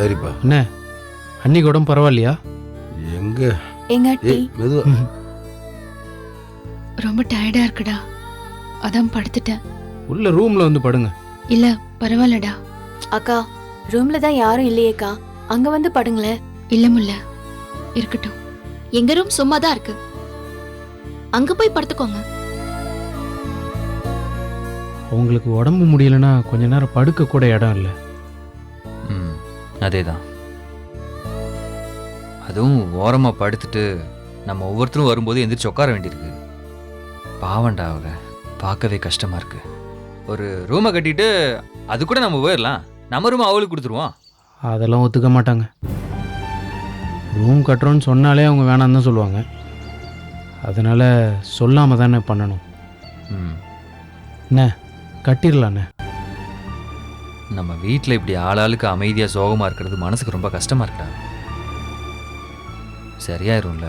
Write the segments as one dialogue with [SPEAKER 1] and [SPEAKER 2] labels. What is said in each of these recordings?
[SPEAKER 1] சரிப்பா.
[SPEAKER 2] அண்ணே அன்னைக்கு உடம்பு பரவாயில்லையா?
[SPEAKER 1] எங்க?
[SPEAKER 3] எங்க
[SPEAKER 1] மெதுவா.
[SPEAKER 3] ரொம்ப டயர்டா இருக்குடா. அதான் படுத்துட்டேன்.
[SPEAKER 2] உள்ள ரூம்ல வந்து படுங்க.
[SPEAKER 3] இல்ல பரவாயில்லடா.
[SPEAKER 4] அக்கா ரூம்ல தான் யாரும் இல்லையேக்கா. அங்க வந்து படுங்களேன்.
[SPEAKER 3] இல்ல முல்ல. இருக்கட்டும். எங்க ரூம் சும்மா தான் இருக்கு. அங்க போய் படுத்துக்கோங்க.
[SPEAKER 2] உங்களுக்கு உடம்பு முடியலன்னா கொஞ்ச நேரம் படுக்க கூட இடம் இல்லை.
[SPEAKER 5] அதே தான் அதுவும் ஓரமாக படுத்துட்டு நம்ம ஒவ்வொருத்தரும் வரும்போது எந்திரிச்சு உட்கார வேண்டியிருக்கு. பாவண்டா அவ பார்க்கவே கஷ்டமா இருக்கு. ஒரு ரூமை கட்டிட்டு அது கூட நம்ம போயிடலாம் நம்ம ரூம் அவளுக்கு கொடுத்துருவோம்.
[SPEAKER 2] அதெல்லாம் ஒத்துக்க மாட்டாங்க. ரூம் கட்டுறோன்னு சொன்னாலே அவங்க வேணாம் தான் சொல்லுவாங்க. அதனால சொல்லாம தானே பண்ணணும்.
[SPEAKER 5] ம்.
[SPEAKER 2] என்ன கட்டிடலாண்ணே
[SPEAKER 5] நம்ம வீட்டில் இப்படி ஆளாளுக்கு அமைதியாக சோகமாக இருக்கிறது மனசுக்கு ரொம்ப கஷ்டமாக இருக்கா சரியாயிரும்ல?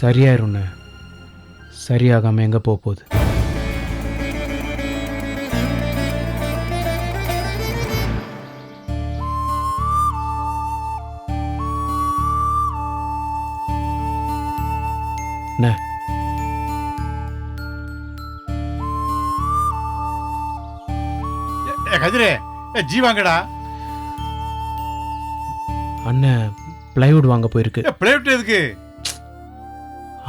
[SPEAKER 2] சரியாயிரும்ண்ணே சரியாகாம எங்க போக போகுது? அண்ணே
[SPEAKER 6] கதிரே ஏ ஜீவாங்கடா
[SPEAKER 2] அண்ணன் பிளைவுட் வாங்க போயிருக்கு.
[SPEAKER 6] ஏ பிளேட் எதுக்கு?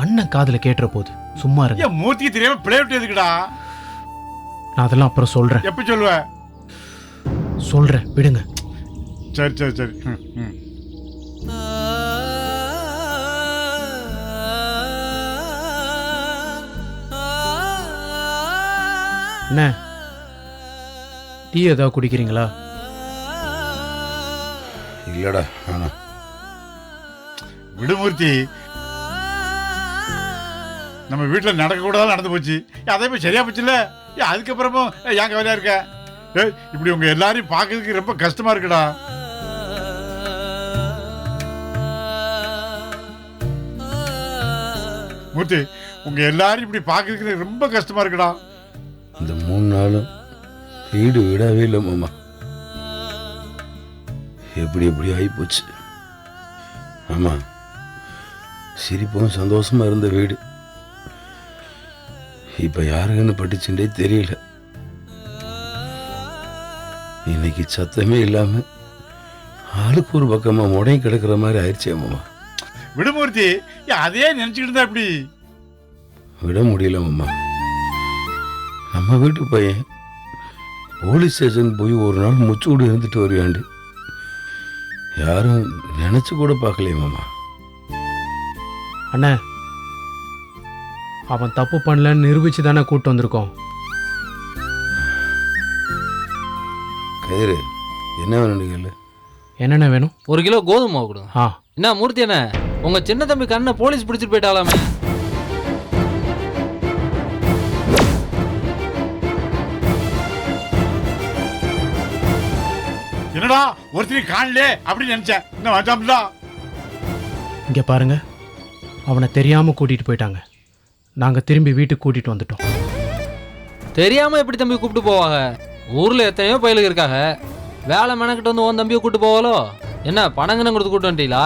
[SPEAKER 2] அண்ணன் காதுல கேட்டுற போகுது சும்மா இருங்க.
[SPEAKER 6] ஏன் மூர்த்திக்கு தெரியாம பிளேட் எதுக்குடா?
[SPEAKER 2] நான் அதெல்லாம் அப்புறம் சொல்றேன்.
[SPEAKER 6] எப்ப சொல்லுவ?
[SPEAKER 2] சொல்றேன் விடுங்க.
[SPEAKER 6] சரி சரி சரி. ம், ம்.
[SPEAKER 2] அண்ணே டீ ஏதாவது குடிக்கிறீங்களா?
[SPEAKER 1] இல்லடா ஆனா
[SPEAKER 6] விடு மூர்த்தி. நம்ம வீட்டில் நடக்கக்கூடாது நடந்து போச்சு. அதே போய் சரியா போச்சுல்ல? அதுக்கப்புறமும் ஏ, ஏன் கவலையா இருக்க? ஏ இப்படி உங்க எல்லாரையும் பார்க்கறதுக்கு ரொம்ப கஷ்டமா இருக்குடா. மூர்த்தி உங்க எல்லாரையும் இப்படி பார்க்கறதுக்கு ரொம்ப கஷ்டமா இருக்குடா.
[SPEAKER 1] இந்த மூணு நாளும் வீடு விடவே இல்லை மாமா. எப்படி எப்படி ஆகிப்போச்சு ஆமாம் சிரிப்பும் சந்தோஷமா இருந்த வீடு. இப்போ யாருக்குன்னு பட்டுச்சுட்டே தெரியல. இன்னைக்கு சத்தமே இல்லாமல் ஆளுக்கு ஒரு பக்கமாக முடங்கி கிடக்கிற மாதிரி ஆயிடுச்சே மாமா.
[SPEAKER 6] விடுமூர்த்தி அதே நினைச்சுக்கிட்டு இருந்தா இப்படி
[SPEAKER 1] விட முடியல மாமா. நம்ம வீட்டு பையன் போலீஸ் ஸ்டேஷன் போய் ஒரு நாள் முச்சூடு இருந்துட்டு வருவாண்டு. யாரும் நினைச்சு கூட பார்க்கலையே மாமா.
[SPEAKER 2] அண்ணே அவன் தப்பு பண்ணலன்னு நிரூபிச்சு தானே கூட்டு வந்திருக்கோம்.
[SPEAKER 1] கதிரு என்ன வேணும் கேளு.
[SPEAKER 2] என்னென்ன வேணும்?
[SPEAKER 7] ஒரு கிலோ கோதுமை மாவு கொடுங்க
[SPEAKER 2] ஆ.
[SPEAKER 7] என்ன மூர்த்தி என்ன உங்க சின்ன தம்பி கண்ணை போலீஸ் பிடிச்சிட்டு போயிட்டாலாமே.
[SPEAKER 6] என்னடா ஒருத்தரையும் காணலே அப்படின்னு நினைச்சேன். என்ன வச்சாம்ல
[SPEAKER 2] இங்க பாருங்க. அவனை தெரியாம கூட்டிட்டு போயிட்டாங்க. நாங்க திரும்பி வீட்டுக்கு கூட்டிட்டு வந்துட்டோம்.
[SPEAKER 7] தெரியாம எப்படி தம்பி கூப்பிட்டு போவாங்க? ஊர்ல எத்தனையோ பயலுக்கு இருக்காங்க. வேலை மெனக்கிட்டு வந்து உன் தம்பியை கூப்பிட்டு போவாலோ என்ன பணங்கன்னு கொடுத்து கூட்டு வந்துட்டீங்களா?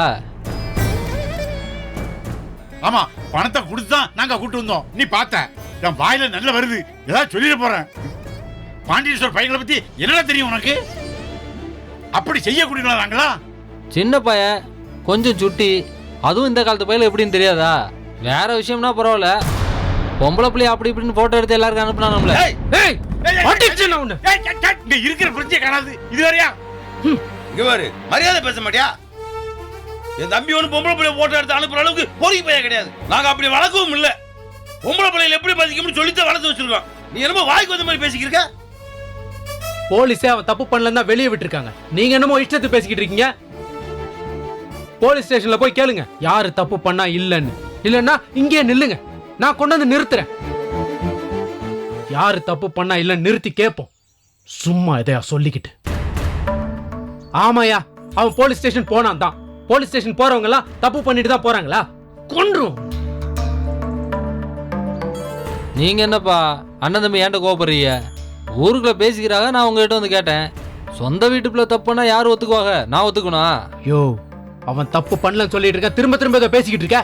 [SPEAKER 6] ஆமா பணத்தை கொடுத்து தான் நாங்க கூட்டு வந்தோம். நீ பார்த்த என் வாயில நல்ல வருது. ஏதாவது சொல்லிட போறேன். பாண்டியேஸ்வர் பையங்களை பத்தி என்னடா தெரியும் உனக்கு? அப்படி செய்யக்கூடியவங்களா நாங்களா?
[SPEAKER 7] சின்ன பையன் கொஞ்சம் சுட்டி அதுவும் இந்த காலத்து பையில எப்படின்னு தெரியாதா? வேற விஷயம்னா பரவாயில்ல. பொம்பளை பிள்ளைய அப்படி இப்படின்னு போட்டோ எடுத்து எல்லாருக்கும் அனுப்புனா நம்மள.
[SPEAKER 6] இங்க இருக்கிற பிரச்சனை காணாது. இது வரையா
[SPEAKER 8] இங்க பாரு மரியாதை பேச மாட்டியா? என் தம்பி ஒன்று பொம்பளை பிள்ளை போட்டோ எடுத்து அனுப்புற அளவுக்கு பொறுக்கி பையன் கிடையாது. நாங்க அப்படி வளர்க்கவும் இல்ல. பொம்பளை பிள்ளைகளை எப்படி பாதிக்கும்னு சொல்லித்தான் வளர்த்து வச்சிருக்கோம். நீ என்னமோ வாய்க்கு வந்த மாதிரி பேசிக்கிருக்க
[SPEAKER 2] போலீஸே அவன் தப்பு பண்ணலன்னு தான் வெளியே விட்டுருக்காங்க. நீங்க என்னமோ இஷ்டத்து பேசிக்கிட்டு இருக்கீங்க? போலீஸ் ஸ்டேஷன்ல போய் கேளுங்க. யாரு தப்பு பண்ணா இல்லைன்னு. இல்லைன்னா இங்கே நில்லுங்க. நான் கொண்டு வந்து நிறுத்துறேன். யாரு தப்பு பண்ணா இல்லைன்னு நிறுத்தி கேட்போம் சும்மா இதையா சொல்லிக்கிட்டு. ஆமாயா அவன் போலீஸ் ஸ்டேஷன் போனான் தான். போலீஸ் ஸ்டேஷன் போறவங்க எல்லாம் தப்பு பண்ணிட்டு தான் போறாங்களா? கொன்றும்
[SPEAKER 7] நீங்க என்னப்பா அண்ணன் தம்பி ஏன்ட்ட கோபப்படுறீங்க ஊருக்குள்ள பேசிக்கிறாங்க நான் உங்ககிட்ட வந்து கேட்டேன். சொந்த வீட்டுக்குள்ள தப்புனா யார் ஒத்துக்குவாங்க? நான் ஒத்துக்கணும்?
[SPEAKER 2] யோ அவன் தப்பு பண்ணலன்னு சொல்லிட்டு இருக்க திரும்ப திரும்ப இதை பேசிக்கிட்டு இருக்க?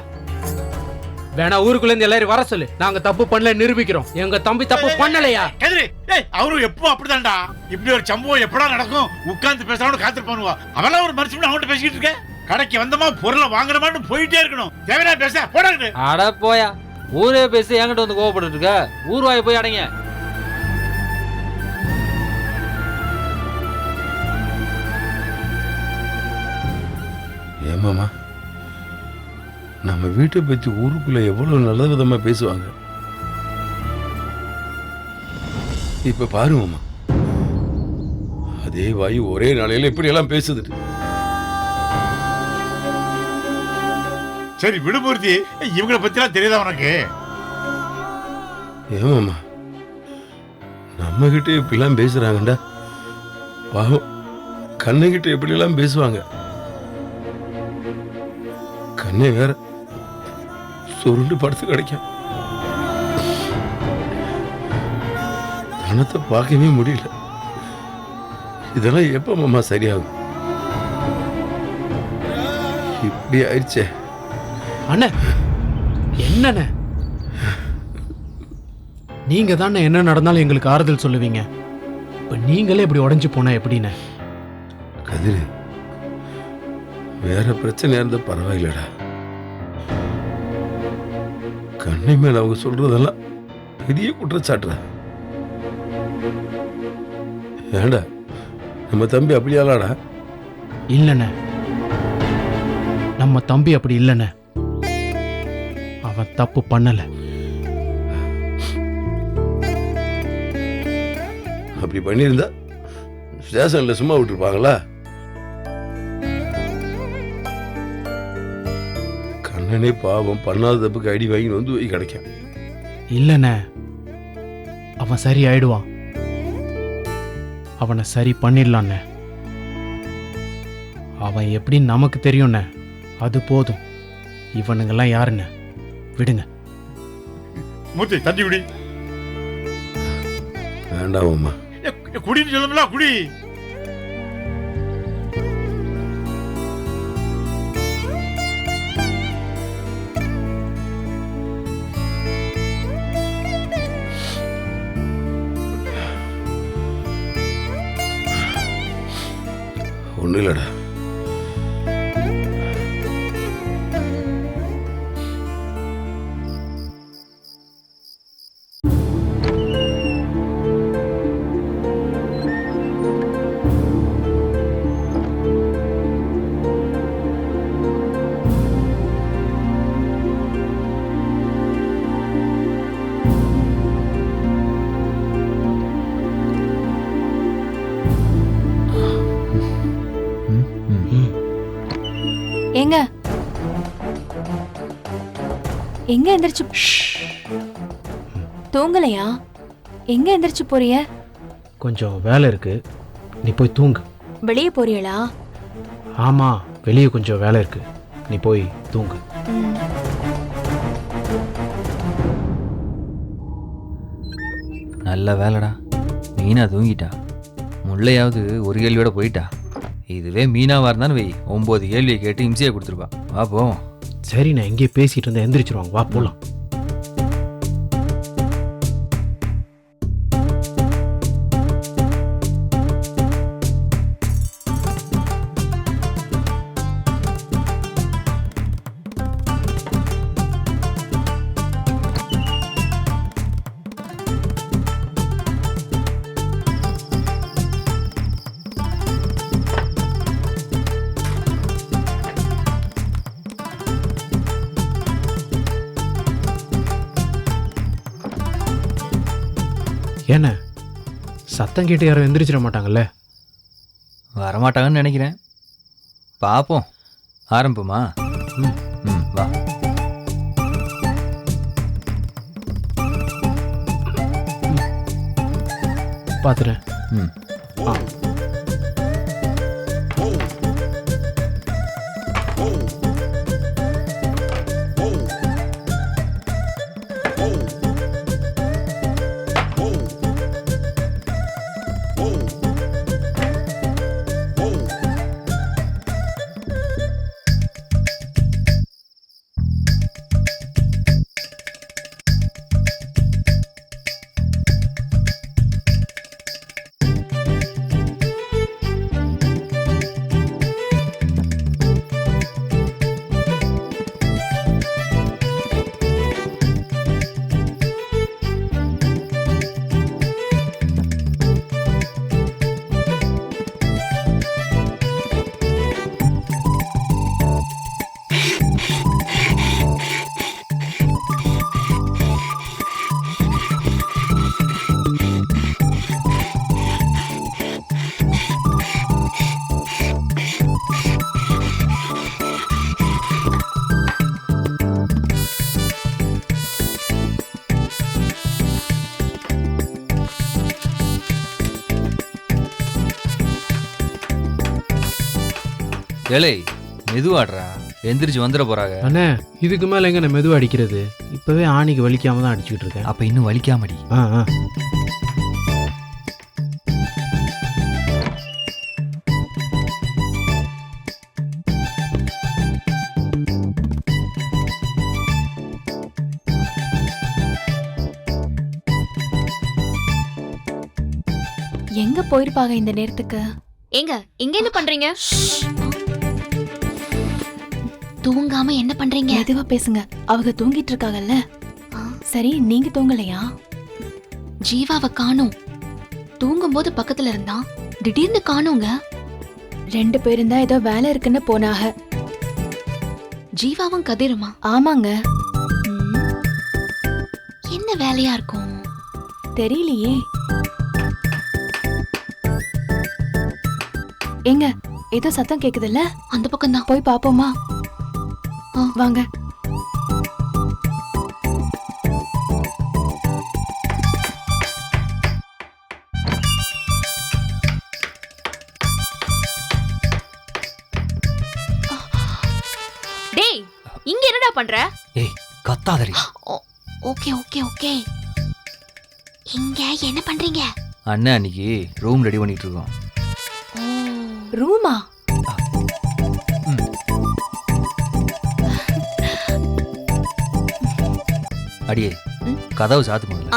[SPEAKER 2] வேணா ஊருக்குள்ள இருந்து எல்லாரும் வர சொல்லு. நாங்க தப்பு பண்ணல நிரூபிக்கிறோம். எங்க தம்பி தப்பு பண்ணலையா?
[SPEAKER 6] கதிரி ஏய் அவரும் எப்போ அப்படிதான்டா. இப்படி ஒரு சம்பவம் எப்படா நடக்கும்? உட்கார்ந்து பேசலாம்னு காத்துட்டு பண்ணுவா அவெல்லாம் ஒரு மனுஷன் அவன்கிட்ட பேசிக்கிட்டு இருக்க? கடைக்கு வந்தமா பொருளை வாங்குறமான்னு போயிட்டே இருக்கணும். தேவையா பேச போடாது
[SPEAKER 7] அட போயா ஊரே பேசி என்கிட்ட வந்து கோவப்பட்டு இருக்க? ஊர் வாய் போய் அடைங்க.
[SPEAKER 1] ஏமாமா நம்ம வீட்டை பற்றி ஊருக்குள்ள எவ்வளவு நல்ல விதமா பேசுவாங்க. இப்ப பாரு மாமா. அதே வாயு ஒரே நாளையில இப்படி எல்லாம் பேசுது
[SPEAKER 6] சரி விடுமூர்த்தி இவங்கள பத்திலாம் தெரியாதா உனக்கு?
[SPEAKER 1] ஏமாமா நம்ம கிட்ட இப்படிலாம் பேசுறாங்கடா. பாவம் கண்ணுகிட்ட எப்படிலாம் பேசுவாங்க. கண்ணை வேற. சுருண்டு படுத்து கிடைக்கும் பணத்தை பார்க்கவே முடியல. இதெல்லாம் எப்ப மாமா சரியாகும்? இப்படி ஆயிடுச்சே.
[SPEAKER 2] அண்ணே என்னண்ணே? நீங்க தானே என்ன நடந்தாலும் எங்களுக்கு ஆறுதல் சொல்லுவீங்க. இப்ப நீங்களே இப்படி உடைஞ்சு போனா எப்படிண்ணே?
[SPEAKER 1] கதிரு வேற பிரச்சனையா இருந்தா பரவாயில்லடா. கண்ணை மேல அவங்க சொல்றதெல்லாம் பெரிய குற்றச்சாட்டுடா ஏண்டா நம்ம தம்பி அப்படியாலாடா
[SPEAKER 2] இல்லண்ணே நம்ம தம்பி அப்படி இல்லண்ணே அவன் தப்பு பண்ணல.
[SPEAKER 1] அப்படி பண்ணியிருந்தா ஸ்டேஷன்ல சும்மா விட்டுருப்பாங்களா? கண்ணனே பாவம் பண்ணாத தப்புக்கு அடி வாங்கி வந்து போய் கிடைக்கும்
[SPEAKER 2] இல்லண்ணே. அவன் சரி ஆயிடுவான். அவனை சரி பண்ணிடலாண்ணே. அவன் எப்படின்னு நமக்கு தெரியும்ண்ணே. அது போதும். இவனுங்கெல்லாம் யாருண்ணே? விடுங்க.
[SPEAKER 6] மூர்த்தி தண்ணி குடி.
[SPEAKER 1] வேண்டாம் அம்மா.
[SPEAKER 6] ஏ, குடின்னு சொல்லுங்களா குடி.
[SPEAKER 4] எங்க எந்திரிச்சு தூங்கலையா? எங்க எந்திரிச்சு போறிய?
[SPEAKER 2] கொஞ்சம் வேலை இருக்கு. நீ போய் தூங்கு.
[SPEAKER 4] வெளியே போறீங்களா
[SPEAKER 2] ஆமா வெளியே கொஞ்சம் வேலை இருக்கு. நீ போய் தூங்கு.
[SPEAKER 5] நல்ல வேலைடா. மீனா தூங்கிட்டா. முல்லையாவது ஒரு கேள்வியோட போயிட்டா. இதுவே மீனாவா இருந்தாலும் வை ஒன்பது கேள்வியை கேட்டு இம்சையை கொடுத்துருப்பா. வா போவோம்.
[SPEAKER 2] சரி நான் எங்கேயே பேசிகிட்டு இருந்தேன் எந்திரிச்சிருவாங்க. வா போகலாம் என்ன சத்தம் கேட்டு யாரும் எந்திரிச்சிட மாட்டாங்கல்ல?
[SPEAKER 5] வரமாட்டாங்கன்னு நினைக்கிறேன். பார்ப்போம் ஆரம்பமா
[SPEAKER 2] ம்.
[SPEAKER 5] ம் வா.
[SPEAKER 2] பார்த்துறேன்
[SPEAKER 5] ம்.
[SPEAKER 2] ஆ.
[SPEAKER 5] ஏலே மெதுவாடுறா. எந்திரிச்சு வந்துட போறாங்க.
[SPEAKER 2] அண்ணே இதுக்கு மேல எங்க நான் மெதுவா அடிக்கிறது? இப்பவே ஆணிக்கு வலிக்காம தான் அடிச்சுட்டு இருக்கேன்.
[SPEAKER 5] அப்ப இன்னும் வலிக்காமடி.
[SPEAKER 2] ஆ ஆ.
[SPEAKER 4] எங்க போயிருப்பாங்க இந்த நேரத்துக்கு?
[SPEAKER 3] ஏங்க இங்க என்ன பண்றீங்க? தூங்காம என்ன பண்றீங்க?
[SPEAKER 4] மெதுவா பேசுங்க. அவங்க தூங்கிட்டு இருக்காங்கல்ல சரி நீங்க தூங்கலையா?
[SPEAKER 3] ஜீவாவை காணோம். தூங்கும்போது பக்கத்துல இருந்தான் திடீர்னு காணோங்க.
[SPEAKER 4] ரெண்டு பேரும் தான் ஏதோ வேலை இருக்குன்னு போனாக
[SPEAKER 3] ஜீவாவும் கதிருமா?
[SPEAKER 4] ஆமாங்க.
[SPEAKER 3] என்ன வேலையா இருக்கும்?
[SPEAKER 4] தெரியலையே. ஏங்க ஏதோ சத்தம் கேக்குதுல்ல?
[SPEAKER 3] அந்த பக்கம் தான்
[SPEAKER 4] போய் பாப்போமா. வாங்க.
[SPEAKER 3] டேய் இங்க என்னடா பண்ற?
[SPEAKER 5] ஏய் கத்தாதடி.
[SPEAKER 3] Okay okay okay. இங்க என்ன பண்றீங்க?
[SPEAKER 5] அண்ணன் அன்னைக்கு ரூம் ரெடி பண்ணிட்டு இருக்கோம்.
[SPEAKER 4] ரூமா
[SPEAKER 5] அடியே? கதவு சாத்து முதல்ல.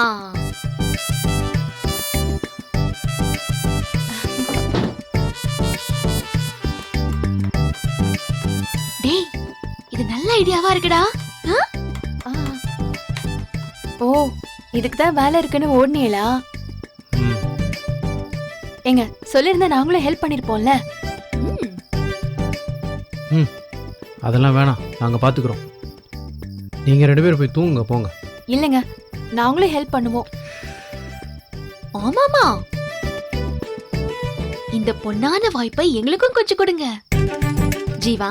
[SPEAKER 3] டேய் இது நல்ல ஐடியாவா இருக்குடா.
[SPEAKER 4] ஓ இதுக்கு தான் வேலை இருக்குன்னு ஓடுனீங்களா?
[SPEAKER 5] ம்.
[SPEAKER 4] ஏங்க சொல்லியிருந்தா நாங்களும் ஹெல்ப் பண்ணிருப்போம்ல.
[SPEAKER 3] ம்.
[SPEAKER 2] அதெல்லாம் வேணாம். நாங்க பாத்துக்கிறோம். நீங்க ரெண்டு பேரும் போய் தூங்குங்க போங்க.
[SPEAKER 4] இல்லைங்க நாங்களும் ஹெல்ப் பண்ணுவோம்.
[SPEAKER 3] ஆமாமா. இந்த பொன்னான வாய்ப்பை எங்களுக்கும் கொஞ்சம் கொடுங்க. ஜீவா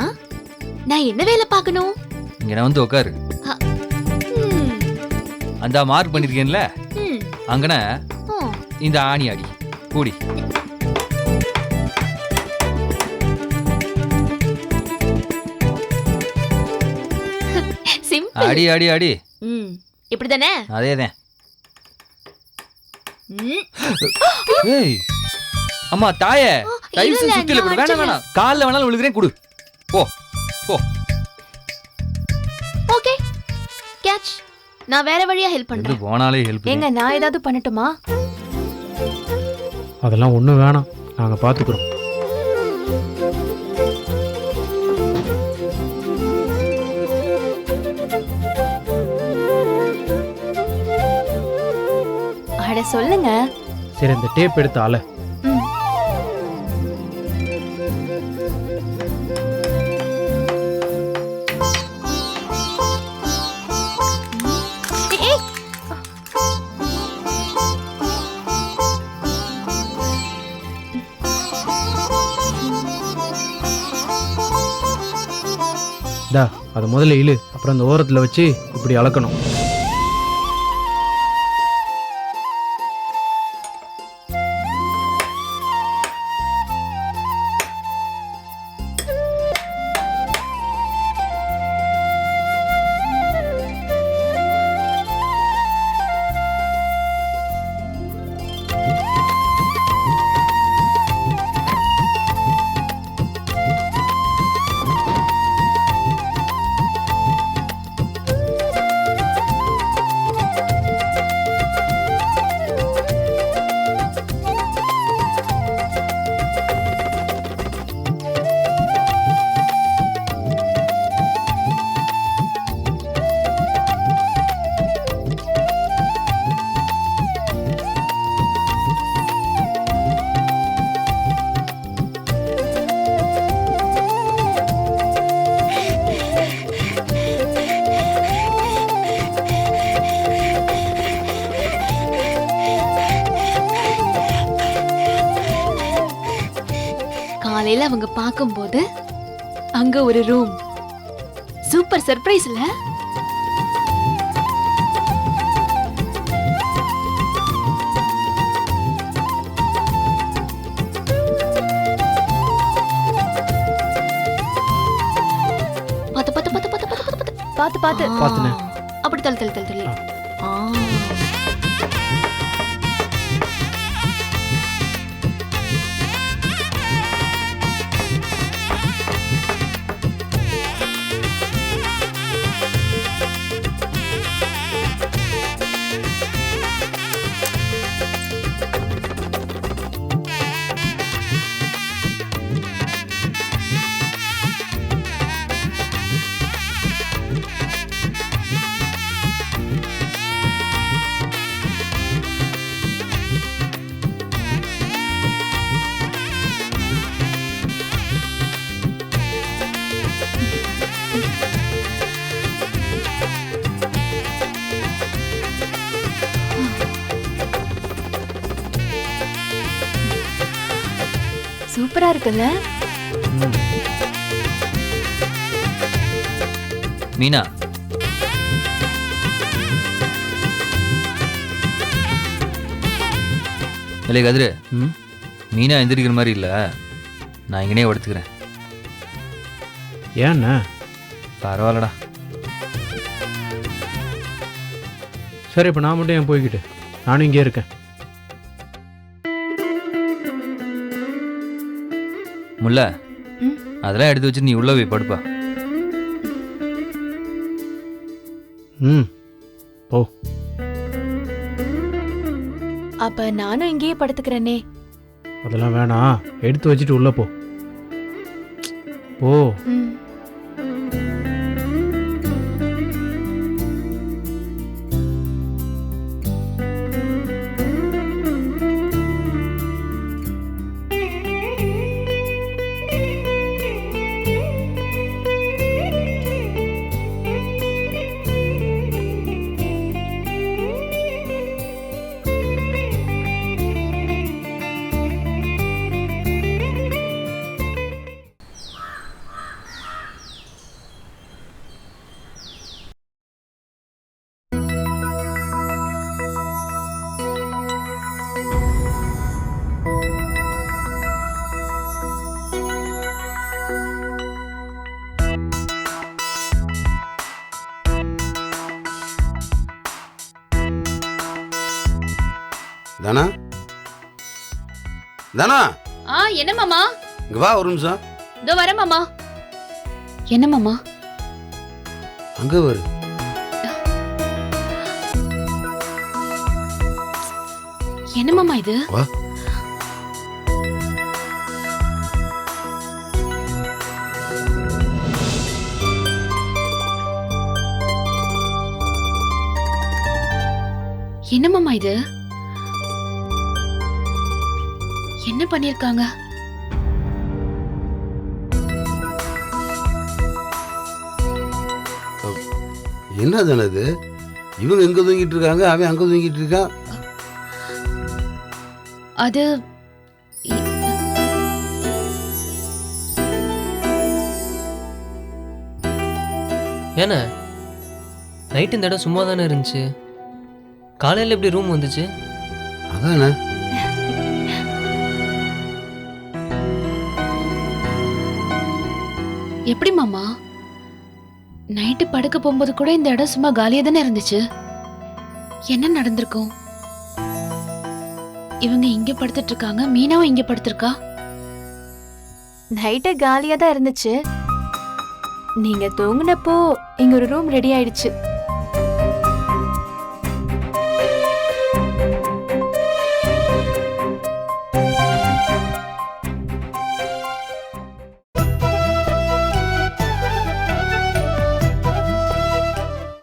[SPEAKER 3] நான் என்ன வேலை பார்க்கணும்?
[SPEAKER 5] இங்க வந்து உட்காரு அந்த மார்க் பண்ணிருக்கேன்ல அங்கன இந்த ஆணி அடி கூடி. அடி அடி அடி
[SPEAKER 3] ம் இப்படிதானே?
[SPEAKER 5] அதேதான். ஏய் அம்மா தாயே தயவு செஞ்சு சுத்தில கொடு வேணாம். வேணாம். கால்ல வேணாலும் விழுகிறேன் கொடு. போ
[SPEAKER 3] ஓகே. கேட்ச் நான் வேற வழியா ஹெல்ப் பண்றேன்.
[SPEAKER 5] போனாலே ஹெல்ப்
[SPEAKER 4] ஏங்க நான் ஏதாவது பண்ணட்டுமா?
[SPEAKER 2] அதெல்லாம் ஒன்றும் வேணாம். நாங்க பாத்துக்கிறோம்.
[SPEAKER 4] சொல்லுங்க.
[SPEAKER 2] சரி இந்த டேப் எடுத்து டா அதை முதல்ல இழு. அப்புறம் அந்த ஓரத்துல வச்சு இப்படி அளக்கணும்.
[SPEAKER 3] அங்க ஒரு ரூம் சூப்பர் சர்ப்ரைஸ் இல்ல?
[SPEAKER 4] பாத்து பாத்து
[SPEAKER 2] பாத்து பாத்து பாத்து பாத்து பாத்து
[SPEAKER 3] அப்படி தள்ளு தள்ளு தள்ளு தள்ளு. ஆ.
[SPEAKER 4] இருக்குல்ல
[SPEAKER 5] மீனா. இல்லை கதிரு மீனா எந்திரிக்கிற மாதிரி இல்லை. நான் இங்கனே படுத்துக்கிறேன்.
[SPEAKER 2] ஏண்ணே
[SPEAKER 5] பரவாயில்லடா.
[SPEAKER 2] சரி இப்போ நான் மட்டும் ஏன் போய்கிட்டு நானும் இங்கே இருக்கேன்.
[SPEAKER 5] முல்ல. அதெல்லாம் எடுத்து வச்சு நீ உள்ள போய் படுப்பா.
[SPEAKER 2] ம். போ.
[SPEAKER 4] அப்ப நானும் இங்கேயே படுத்துக்கிறேனே.
[SPEAKER 2] அதெல்லாம் வேணாம். எடுத்து வச்சுட்டு உள்ளே போ. போ.
[SPEAKER 4] ம்.
[SPEAKER 1] தானா? தானா?
[SPEAKER 3] ஆ என்ன மாமா?
[SPEAKER 1] இங்க வா ஒரு நிமிஷம்.
[SPEAKER 3] இதோ வரேன் மாமா. என்ன மாமா?
[SPEAKER 1] அங்க வரு.
[SPEAKER 3] என்ன மாமா இது?
[SPEAKER 1] வா.
[SPEAKER 3] என்ன மாமா இது? என்ன பண்ணிருக்காங்க?
[SPEAKER 1] என்ன தானே இது இவங்க எங்க தூங்கிட்டு இருக்காங்க அவன் அங்க தூங்கிட்டு இருக்கான்
[SPEAKER 3] அது
[SPEAKER 9] ஏண்ணே நைட்டு இந்த இடம் சும்மா தானே இருந்துச்சு? காலையில் எப்படி ரூம் வந்துச்சு?
[SPEAKER 1] அதானே?
[SPEAKER 3] எப்படி மாமா? நைட்டு படுக்க போகும்போது கூட இந்த இடம் சும்மா காலியாக தானே இருந்துச்சு? என்ன நடந்திருக்கும்? இவங்க இங்க படுத்துட்டு இருக்காங்க மீனாவும் இங்க படுத்திருக்கா?
[SPEAKER 4] நைட்டு காலியாக தான் இருந்துச்சு. நீங்க தூங்குனப்போ இங்க ஒரு ரூம் ரெடி ஆயிடுச்சு.